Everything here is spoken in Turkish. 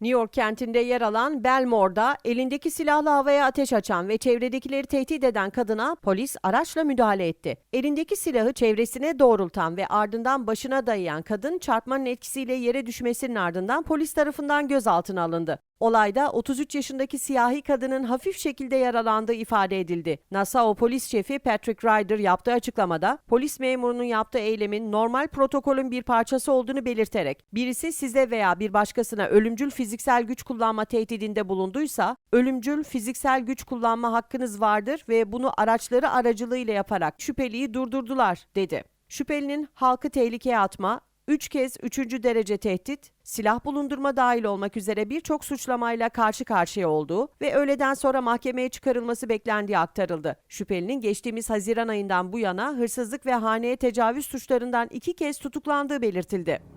New York kentinde yer alan Belmore'da elindeki silahla havaya ateş açan ve çevredekileri tehdit eden kadına polis araçla müdahale etti. Elindeki silahı çevresine doğrultan ve ardından başına dayayan kadın çarpmanın etkisiyle yere düşmesinin ardından polis tarafından gözaltına alındı. Olayda 33 yaşındaki siyahi kadının hafif şekilde yaralandığı ifade edildi. Nassau polis şefi Patrick Ryder yaptığı açıklamada polis memurunun yaptığı eylemin normal protokolün bir parçası olduğunu belirterek birisi size veya bir başkasına ölümcül fiziksel güç kullanma tehdidinde bulunduysa ölümcül fiziksel güç kullanma hakkınız vardır ve bunu araçları aracılığıyla yaparak şüpheliyi durdurdular dedi. Şüphelinin halkı tehlikeye atma, 3 kez 3. derece tehdit, silah bulundurma dahil olmak üzere birçok suçlamayla karşı karşıya olduğu ve öğleden sonra mahkemeye çıkarılması beklendiği aktarıldı. Şüphelinin geçtiğimiz Haziran ayından bu yana hırsızlık ve haneye tecavüz suçlarından iki kez tutuklandığı belirtildi.